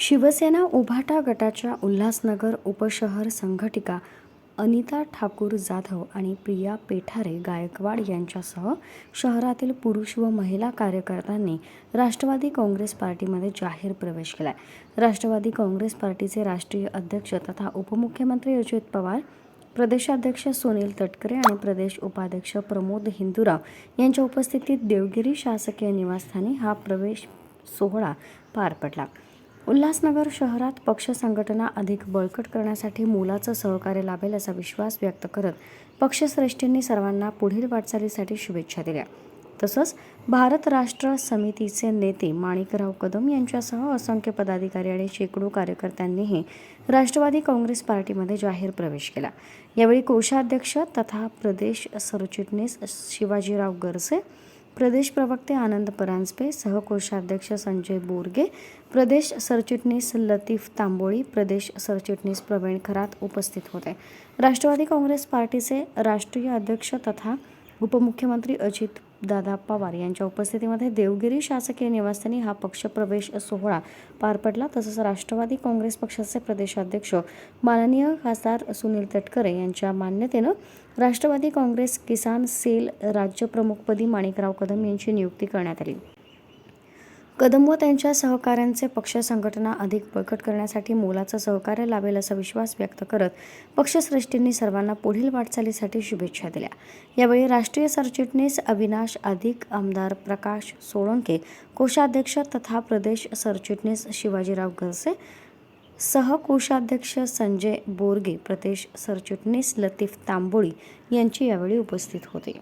शिवसेना उभाटा गटाच्या उल्हासनगर उपशहर संघटिका अनिता ठाकूर जाधव आणि प्रिया पेठारे गायकवाड यांच्यासह शहरातील पुरुष व महिला कार्यकर्त्यांनी राष्ट्रवादी काँग्रेस पार्टीमध्ये जाहीर प्रवेश केलाय. राष्ट्रवादी काँग्रेस पार्टीचे राष्ट्रीय अध्यक्ष तथा उपमुख्यमंत्री अजित पवार प्रदेशाध्यक्ष सुनील तटकरे आणि प्रदेश उपाध्यक्ष प्रमोद हिंदूराव यांच्या उपस्थितीत देवगिरी शासकीय निवासस्थानी हा प्रवेश सोहळा पार पडला. उल्हासनगर शहरात पक्ष संघटना अधिक बळकट करण्यासाठी मोलाचं सहकार्य लाभेल असा विश्वास व्यक्त करत पक्षश्रेष्ठींनी सर्वांना पुढील वाटचालीसाठी शुभेच्छा दिल्या. तसंच भारत राष्ट्र समितीचे नेते माणिकराव कदम यांच्यासह असंख्य पदाधिकारी आणि शेकडो कार्यकर्त्यांनीही राष्ट्रवादी काँग्रेस पार्टीमध्ये जाहीर प्रवेश केला. यावेळी कोषाध्यक्ष तथा प्रदेश सरचिटणीस शिवाजीराव गरसे प्रदेश प्रवक्ते आनंद परांजपे सहकोषाध्यक्ष संजय बोरगे प्रदेश सरचिटणीस लतीफ तांबोळी प्रदेश सरचिटणीस प्रवीण खरात उपस्थित होते. राष्ट्रवादी काँग्रेस पार्टीचे राष्ट्रीय अध्यक्ष तथा उपमुख्यमंत्री अजित दादा पवार यांच्या उपस्थितीमध्ये देवगिरी शासकीय निवासस्थानी हा पक्षप्रवेश सोहळा पार पडला. तसंच राष्ट्रवादी काँग्रेस पक्षाचे प्रदेशाध्यक्ष माननीय खासदार सुनील तटकरे यांच्या मान्यतेनं राष्ट्रवादी काँग्रेस किसान सेल राज्यप्रमुखपदी माणिकराव कदम यांची नियुक्ती करण्यात आली. कदम व त्यांच्या सहकाऱ्यांचे पक्ष संघटना अधिक बळकट करण्यासाठी मोलाचं सहकार्य लाभेल असा विश्वास व्यक्त करत पक्षश्रेष्ठींनी सर्वांना पुढील वाटचालीसाठी शुभेच्छा दिल्या. यावेळी राष्ट्रीय सरचिटणीस अविनाश अधिक आमदार प्रकाश सोळंके कोषाध्यक्ष तथा प्रदेश सरचिटणीस शिवाजीराव गरसे सहकोषाध्यक्ष संजय बोरगे प्रदेश सरचिटणीस लतीफ तांबोळी यांची यावेळी उपस्थित होते.